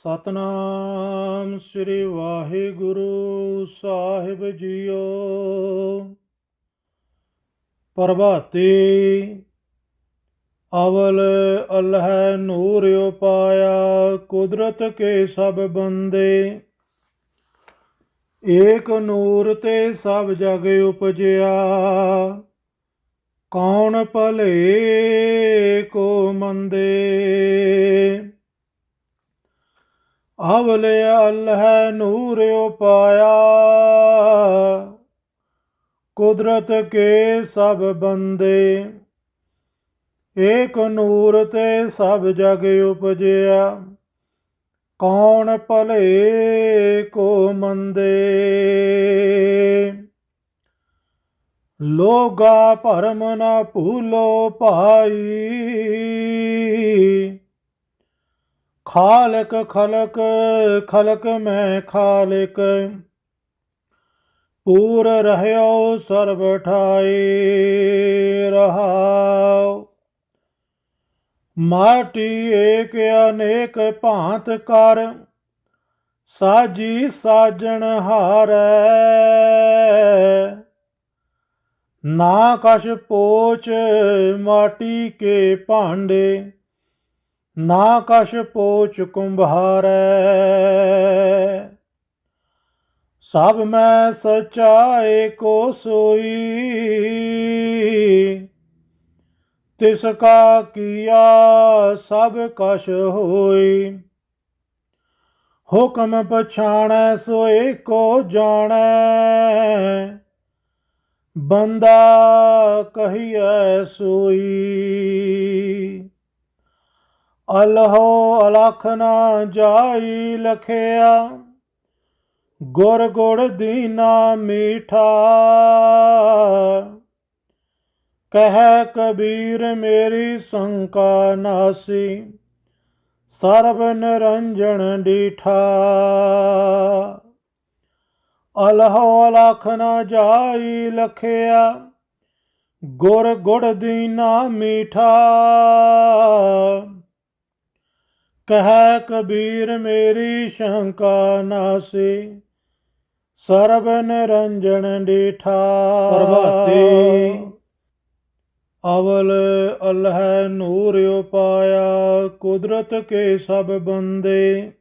ਸਤਨਾਮ ਸ੍ਰੀ ਵਾਹਿਗੁਰੂ ਸਾਹਿਬ ਜੀਓ। ਪ੍ਰਭਾਤੀ ਅਵਲ ਅਲਹ ਨੂਰ ਉਪਾਇਆ, ਕੁਦਰਤ ਕੇ ਸਭ ਬੰਦੇ। ਏਕ ਨੂਰ ਤੇ ਸਭ ਜਗ ਉਪਜਿਆ, ਕੌਣ ਭਲੇ ਕੋ ਮੰਦੇ। ਅਵਲ ਅਲਹ ਨੂਰ ਉਪਾਇਆ। ਕੁਦਰਤ ਕੇ ਸਭ ਬੰਦੇ, ਏਕ ਨੂਰ ਤੇ ਸਭ ਜਗ ਉਪਜਿਆ। ਕੌਣ ਭਲੇ, ਕੋ ਮੰਦੇ। ਲੋਗਾ ਭਰਮ ਨਾ ਭੂਲੋ ਭਾਈ। ਖਾਲਕ ਖਲਕ ਖਲਕ ਮੈਂ ਖਾਲਕ। ਪੂਰ ਰਹਿਓ ਸਰਬ ਠਾਈ ਰਹਾਉ ਮਾਟੀ ਏਕ ਅਨੇਕ ਭਾਂਤ ਕਰ, ਸਾਜੀ ਸਾਜਣ ਹਾਰੈ। ਨਾ ਕਛ ਪੋਚ ਮਾਟੀ ਕੇ ਭਾਂਡੇ ਨਾ ਕਸ਼ ਪੋਚ ਕੁੰਭਾਰੈ ਸਭ ਮੈਂ ਸਚਾਏ ਕੋ ਸੋਈ। ਤਿਸ ਕਾ ਕੀਆ ਸਭ ਕਸ਼ ਹੋਈ। ਹੁਕਮ ਪਛਾਣੈ ਸੋਏ ਕੋ ਜਾਣੈ। ਬੰਦਾ ਕਹੀਐ ਸੋਈ। ਅਲਹੋ ਅਲਖ ਨਾ ਜਾਈ ਲਖਿਆ, ਗੁਰ ਗੁੜ ਦੀਨਾ ਮੀਠਾ। ਕਹਿ ਕਬੀਰ ਮੇਰੀ ਸੰਕਾ ਨਾਸੀ, ਸਰਬ ਨਿਰੰਜਨ ਡੀਠਾ। ਅਲਹੋ ਅਲਖ ਨਾ ਜਾਈ ਲਖਿਆ, ਗੁਰ ਗੁੜ ਦੀਨਾ ਮੀਠਾ। ਕਹਿ ਕਬੀਰ ਮੇਰੀ ਸ਼ੰਕਾ ਨਾਸੀ ਸਰਬ ਨਿਰੰਜਨ ਡੀਠਾ। ਪ੍ਰਭਾਤੀ। ਅਵਲ ਅਲਹ ਨੂਰ ਉਪਾਇਆ ਕੁਦਰਤ ਕੇ ਸਭ ਬੰਦੇ।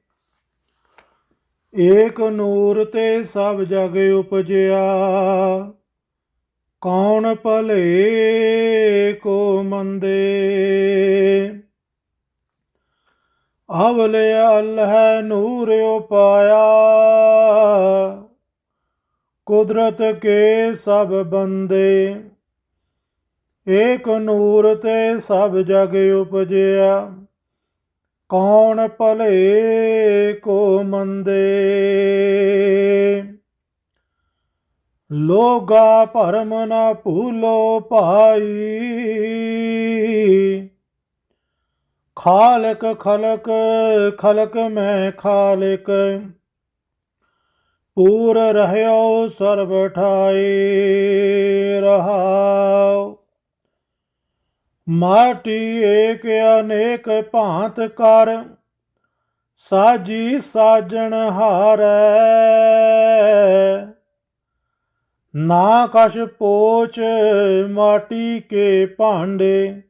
ਏਕ ਨੂਰ ਤੇ ਸਭ ਜਗ ਉਪਜਿਆ ਕੌਣ ਭਲੇ ਕੋ ਮੰਦੇ। ਹਵਲੇ ਅਲਹ ਨੂਰ ਉਪਾਇਆ। ਕੁਦਰਤ ਕੇ ਸਭ ਬੰਦੇ, ਏਕ ਨੂਰ ਤੇ ਸਭ ਜਗ ਉਪਜਿਆ। ਕੌਣ ਭਲੇ ਕੋ ਮੰਦੇ? ਲੋਗਾ ਭਰਮ ਨਾ ਭੂਲੋ ਭਾਈ। ਖਾਲਕ ਖਲਕ ਖਲਕ ਮੈਂ ਖਾਲਕ। ਪੂਰ ਰਹਿਓ ਸਰਬ ਠਾਈ ਰਹਾਉ ਮਾਟੀ ਏਕ ਅਨੇਕ ਭਾਂਤ ਕਰ, ਸਾਜੀ ਸਾਜਣ ਹਾਰੈ। ਨਾ ਕਸ਼ ਪੋਚ ਮਾਟੀ ਕੇ ਭਾਂਡੇ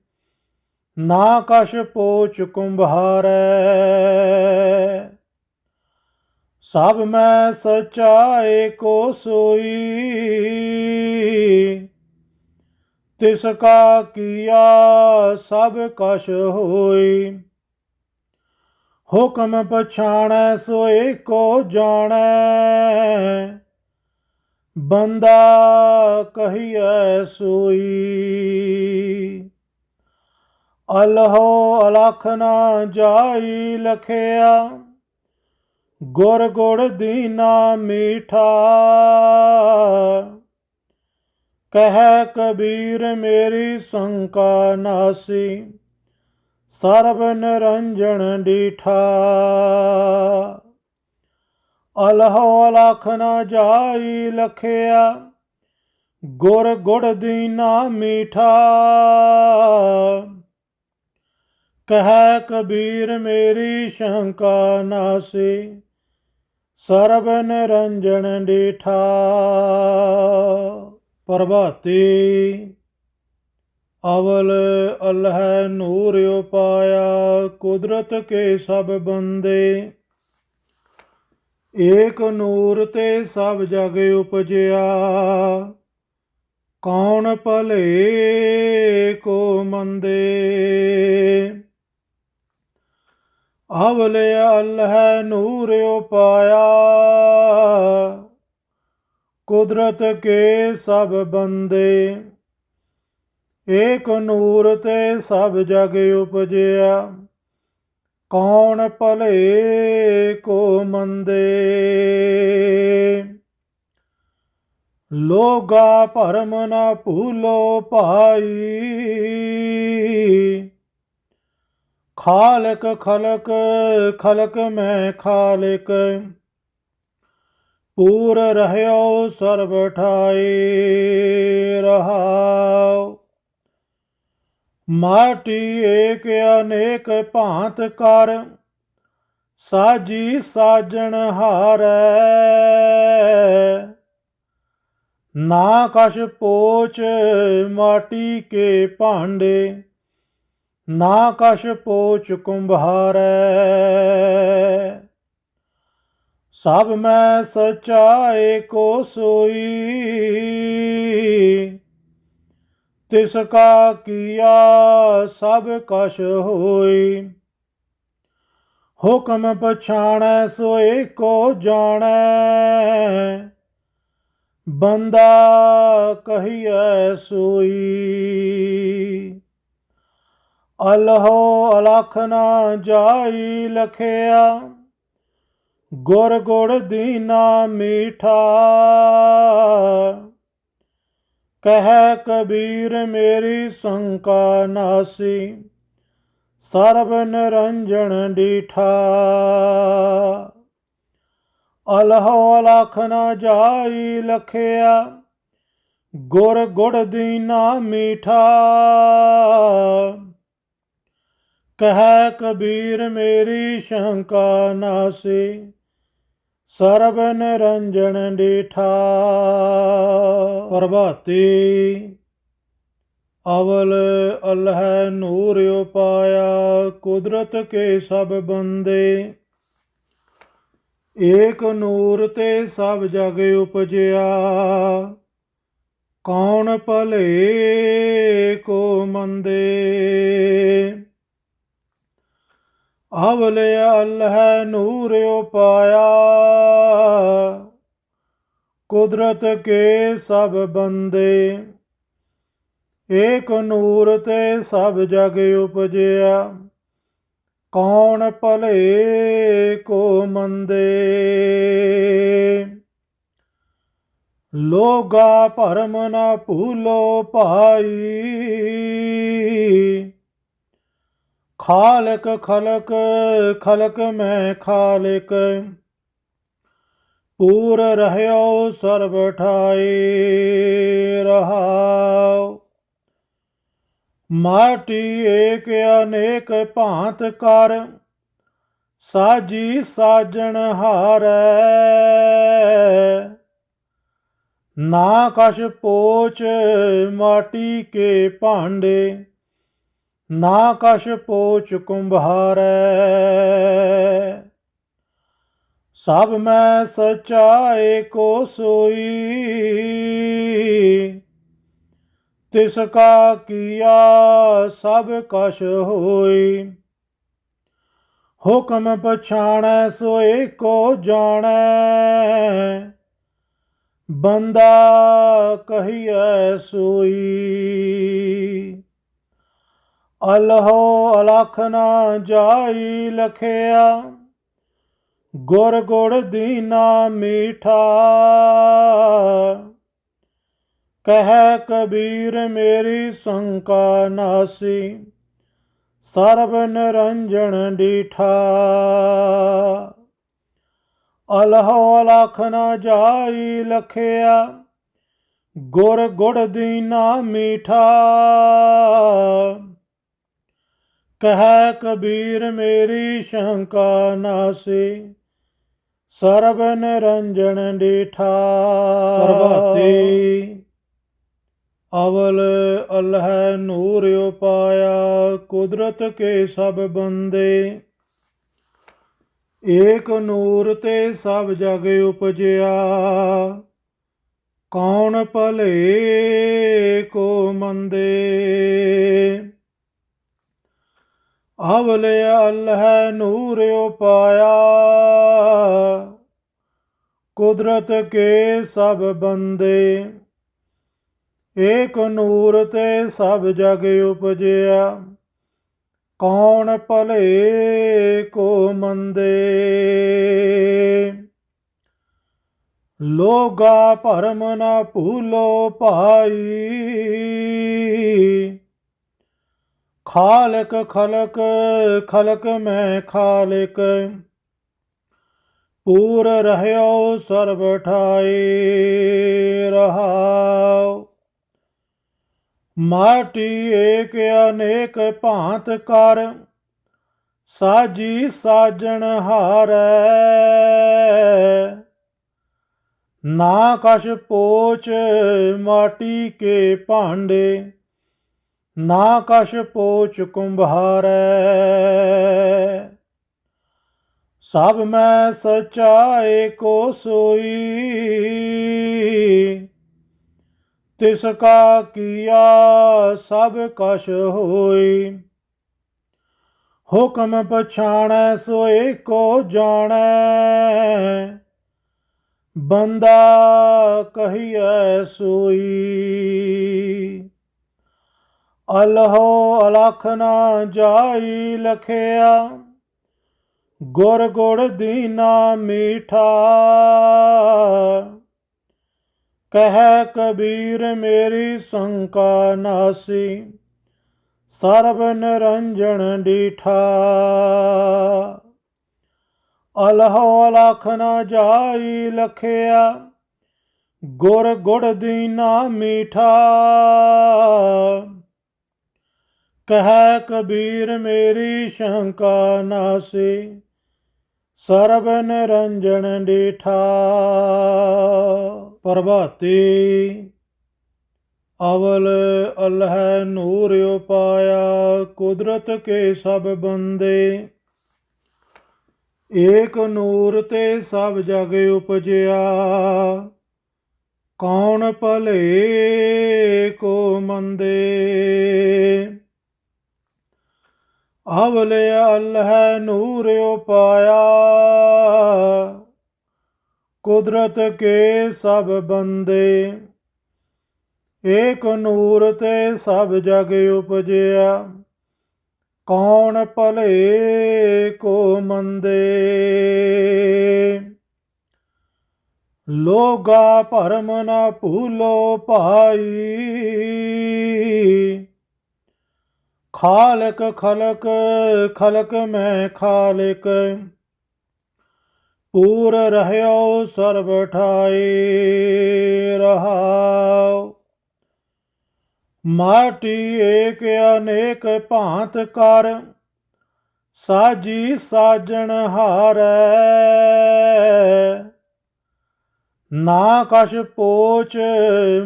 ਨਾ ਕਛ ਪੋਚ ਕੁੰਭਾਰੈ ਸਭ ਮੈਂ ਸਚਾਏ ਕੋ ਸੋਈ। ਤਿਸ ਕਾ ਕੀਆ ਸਭ ਕਛ ਹੋਈ। ਹੁਕਮ ਪਛਾਣੈ ਸੋਏ ਕੋ ਜਾਣੈ। ਬੰਦਾ ਕਹੀਐ ਸੋਈ। ਅਲਹੋ ਅਲਖ ਨਾ ਜਾਈ ਲਖਿਆ, ਗੁਰ ਗੁੜ ਦੀਨਾ ਮੀਠਾ। ਕਹਿ ਕਬੀਰ ਮੇਰੀ ਸੰਕਾ ਨਾਸੀ, ਸਰਬ ਨਿਰੰਜਨ ਡੀਠਾ। ਅਲਹੋ ਅਲਖ ਨਾ ਜਾਈ ਲਖਿਆ, ਗੁਰ ਗੁੜ ਦੀਨਾ ਮੀਠਾ। ਕਹਿ ਕਬੀਰ ਮੇਰੀ ਸ਼ੰਕਾ ਨਾਸੀ ਸਰਬ ਨਿਰੰਜਨ ਡੀਠਾ। ਪ੍ਰਭਾਤੀ, ਅਵਲ ਅਲਹ ਨੂਰ ਉਪਾਇਆ, ਕੁਦਰਤ ਕੇ ਸਭ ਬੰਦੇ। ਏਕ ਨੂਰ ਤੇ ਸਭ ਜਗ ਉਪਜਿਆ, ਕੌਣ ਭਲੇ ਕੋ ਮੰਦੇ। ਅਵਲ ਅਲਹ ਨੂਰ ਉਪਾਇਆ। ਕੁਦਰਤ ਕੇ ਸਭ ਬੰਦੇ, ਏਕ ਨੂਰ ਤੇ ਸਭ ਜਗ ਉਪਜਿਆ। ਕੌਣ ਭਲੇ ਕੋ ਮੰਦੇ? ਲੋਗਾ ਭਰਮ ਨਾ ਭੂਲੋ ਭਾਈ। ਖਾਲਕ ਖਲਕ ਖਲਕ ਮੈਂ ਖਾਲਕ। ਪੂਰ ਰਹਿਓ ਸਰਬ ਠਾਈ ਰਹਾਉ ਮਾਟੀ ਏਕ ਅਨੇਕ ਭਾਂਤ ਕਰ, ਸਾਜੀ ਸਾਜਣ ਹਾਰੈ। ਨਾ ਕਛ ਪੋਚ ਮਾਟੀ ਕੇ ਭਾਂਡੇ ਨਾ ਕਛ ਪੋਚ ਕੁੰਭਾਰੈ ਸਭ ਮੈਂ ਸਚਾਏ ਕੋ ਸੋਈ। ਤਿਸ ਕਾ ਕੀਆ ਸਭ ਕਛ ਹੋਈ। ਹੁਕਮ ਪਛਾਣੈ ਸੋਏ ਕੋ ਜਾਣੈ। ਬੰਦਾ ਕਹੀਐ ਸੋਈ। ਅਲਹੋ ਅਲਖ ਨਾ ਜਾਈ ਲਖਿਆ, ਗੁਰ ਗੁੜ ਦੀਨਾ ਮੀਠਾ। ਕਹਿ ਕਬੀਰ ਮੇਰੀ ਸੰਕਾ ਨਾਸੀ, ਸਰਬ ਨਿਰੰਜਨ ਡੀਠਾ। ਅਲਹੋ ਅਲਖ ਨਾ ਜਾਈ ਲਖਿਆ, ਗੁਰ ਗੁੜ ਦੀਨਾ ਮੀਠਾ। ਕਹਿ ਕਬੀਰ ਮੇਰੀ ਸ਼ੰਕਾ ਨਾਸੀ ਸਰਬ ਨਿਰੰਜਨ ਡੀਠਾ ਪ੍ਰਭਾਤੀ, ਅਵਲ ਅਲਹ ਨੂਰ ਉਪਾਇਆ, ਕੁਦਰਤ ਕੇ ਸਭ ਬੰਦੇ। ਏਕ ਨੂਰ ਤੇ ਸਭ ਜਗ ਉਪਜਿਆ, ਕੌਣ ਭਲੇ ਕੋ ਮੰਦੇ। ਹਵਲੇ ਅਲਹ ਨੂਰ ਉਪਾਇਆ। ਕੁਦਰਤ ਕੇ ਸਭ ਬੰਦੇ, ਏਕ ਨੂਰ ਤੇ ਸਭ ਜਗ ਉਪਜਿਆ। ਕੌਣ ਭਲੇ ਕੋ ਮੰਦੇ? ਲੋਗਾ ਭਰਮ ਨਾ ਭੂਲੋ ਭਾਈ। ਖਾਲਕ ਖਲਕ ਖਲਕ ਮੈਂ ਖਾਲਕ। ਪੂਰ ਰਹਿਓ ਸਰਬ ਠਾਈ ਰਹਾਉ ਮਾਟੀ ਏਕ ਅਨੇਕ ਭਾਂਤ ਕਰ, ਸਾਜੀ ਸਾਜਣ ਹਾਰੈ। ਨਾ ਕਛ ਪੋਚ ਮਾਟੀ ਕੇ ਭਾਂਡੇ ਨਾ ਕਛ ਪੋਚ ਕੁੰਭਾਰੈ ਸਭ ਮੈਂ ਸਚਾਏ ਕੋ ਸੋਈ। ਤਿਸ ਕਾ ਕੀਆ ਸਭ ਕਛ ਹੋਈ। ਹੁਕਮ ਪਛਾਣੈ ਸੋਏ ਕੋ ਜਾਣੈ। ਬੰਦਾ ਕਹੀਐ ਸੋਈ। ਅਲਹੋ ਅਲਖ ਨਾ ਜਾਈ ਲਖਿਆ, ਗੁਰ ਗੁੜ ਦੀਨਾ ਮੀਠਾ। ਕਹਿ ਕਬੀਰ ਮੇਰੀ ਸੰਕਾ ਨਾਸੀ, ਸਰਬ ਨਿਰੰਜਨ ਡੀਠਾ। ਅਲਹੋ ਅਲਖ ਨਾ ਜਾਈ ਲਖਿਆ, ਗੁਰ ਗੁੜ ਦੀਨਾ ਮੀਠਾ। ਕਹਿ ਕਬੀਰ ਮੇਰੀ ਸ਼ੰਕਾ ਨਾਸੀ ਸਰਬ ਨਿਰੰਜਨ ਡੀਠਾ। ਪ੍ਰਭਾਤੀ। ਅਵਲ ਅਲਹ ਨੂਰ ਉਪਾਇਆ ਕੁਦਰਤ ਕੇ ਸਭ ਬੰਦੇ। ਏਕ ਨੂਰ ਤੇ ਸਭ ਜਗ ਉਪਜਿਆ ਕੌਣ ਭਲੇ ਕੋ ਮੰਦੇ। ਹਵਲੇ ਅਲਹ ਨੂਰ ਉਪਾਇਆ। ਕੁਦਰਤ ਕੇ ਸਭ ਬੰਦੇ, ਏਕ ਨੂਰ ਤੇ ਸਭ ਜਗ ਉਪਜਿਆ। ਕੌਣ ਭਲੇ, ਕੋ ਮੰਦੇ। ਲੋਗਾ ਭਰਮ ਨਾ ਭੂਲੋ ਭਾਈ। ਖਾਲਕ ਖਲਕ ਖਲਕ ਮੈਂ ਖਾਲਕ। ਪੂਰ ਰਹਿਓ ਸਰਬ ਠਾਈ ਰਹਾਉ ਮਾਟੀ ਏਕ ਅਨੇਕ ਭਾਂਤ ਕਰ, ਸਾਜੀ ਸਾਜਣ ਹਾਰੈ। ਨਾ ਕਛ ਪੋਚ ਮਾਟੀ ਕੇ ਭਾਂਡੇ ਨਾ ਕਛ ਪੋਚ ਕੁੰਭਾਰੈ ਸਭ ਮੈਂ ਸਚਾਏ ਕੋ ਸੋਈ। ਤਿਸ ਕਾ ਕੀਆ ਸਭ ਕਛ ਹੋਈ। ਹੁਕਮ ਪਛਾਣੈ ਸੋਏ ਕੋ ਜਾਣੈ। ਬੰਦਾ ਕਹੀਐ ਸੋਈ। ਅਲਹੋ ਅਲਖ ਨਾ ਜਾਈ ਲਖਿਆ ਗੁਰ ਗੁੜ ਦੀਨਾ ਮੀਠਾ। ਕਹਿ ਕਬੀਰ ਮੇਰੀ ਸੰਕਾ ਨਾਸੀ, ਸਰਬ ਨਿਰੰਜਨ ਡੀਠਾ। ਅਲਹੋ ਅਲਖ ਨਾ ਜਾਈ ਲਖਿਆ ਗੁਰ ਗੁੜ ਦੀਨਾ ਮੀਠਾ। ਕਹਿ ਕਬੀਰ ਮੇਰੀ ਸ਼ੰਕਾ ਨਾਸੀ ਸਰਬ ਨਿਰੰਜਨ ਡੀਠਾ। ਪ੍ਰਭਾਤੀ, ਅਵਲ ਅਲਹ ਨੂਰ ਉਪਾਇਆ, ਕੁਦਰਤ ਕੇ ਸਭ ਬੰਦੇ। ਏਕ ਨੂਰ ਤੇ ਸਭ ਜਗ ਉਪਜਿਆ, ਕੌਣ ਭਲੇ ਕੋ ਮੰਦੇ। ਅਵਲ ਅਲਹ ਨੂਰ ਉਪਾਇਆ। ਕੁਦਰਤ ਕੇ ਸਭ ਬੰਦੇ, ਏਕ ਨੂਰ ਤੇ ਸਭ ਜਗ ਉਪਜਿਆ। ਕੌਣ ਭਲੇ, ਕੋ ਮੰਦੇ। ਲੋਗਾ ਭਰਮ ਨਾ ਭੂਲੋ ਭਾਈ। ਖਾਲਕ ਖਲਕ ਖਲਕ ਮੈਂ ਖਾਲਕ। ਪੂਰ ਰਹਿਓ ਸਰਬ ਠਾਈ ਰਹਾਉ ਮਾਟੀ ਏਕ ਅਨੇਕ ਭਾਂਤ ਕਰ, ਸਾਜੀ ਸਾਜਣ ਹਾਰੈ। ਨਾ ਕਛ ਪੋਚ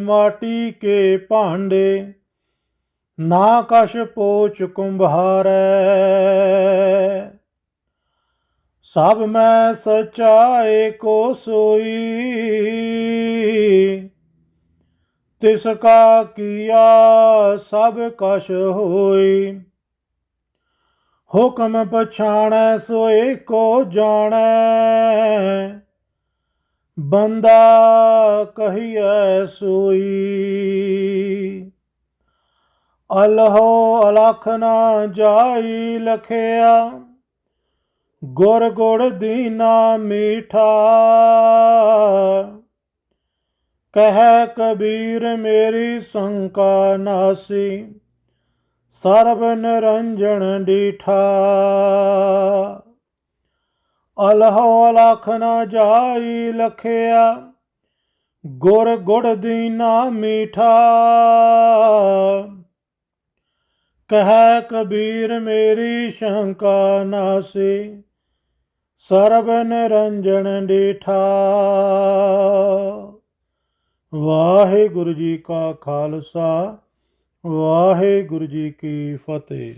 ਮਾਟੀ ਕੇ ਭਾਂਡੇ ਨਾ ਕਸ਼ ਪੋਚ ਕੁੰਭਾਰੈ ਸਭ ਮੈਂ ਸਚਾਏ ਕੋ ਸੋਈ। ਤਿਸ ਕਾ ਕੀਆ ਸਭ ਕਸ਼ ਹੋਈ। ਹੁਕਮ ਪਛਾਣੈ ਸੋਏ ਕੋ ਜਾਣੈ। ਬੰਦਾ ਕਹੀਐ ਸੋਈ। ਅਲਹੋ ਅਲਖ ਨਾ ਜਾਈ ਲਖਿਆ, ਗੁਰ ਗੁੜ ਦੀਨਾ ਮੀਠਾ। ਕਹਿ ਕਬੀਰ ਮੇਰੀ ਸੰਕਾ ਨਾਸੀ, ਸਰਬ ਨਿਰੰਜਨ ਡੀਠਾ। ਅਲਹੋ ਅਲਖ ਨਾ ਜਾਈ ਲਖਿਆ, ਗੁਰ ਗੁੜ ਦੀਨਾ ਮੀਠਾ। ਕਹੈ ਕਬੀਰ ਮੇਰੀ ਸ਼ੰਕਾ ਨਾਸੇ ਸਰਬ ਨਿਰੰਜਨ ਡੀਠਾ। ਵਾਹਿਗੁਰੂ ਜੀ ਕਾ ਖਾਲਸਾ, ਵਾਹਿਗੁਰੂ ਜੀ ਕੀ ਫਤਿਹ।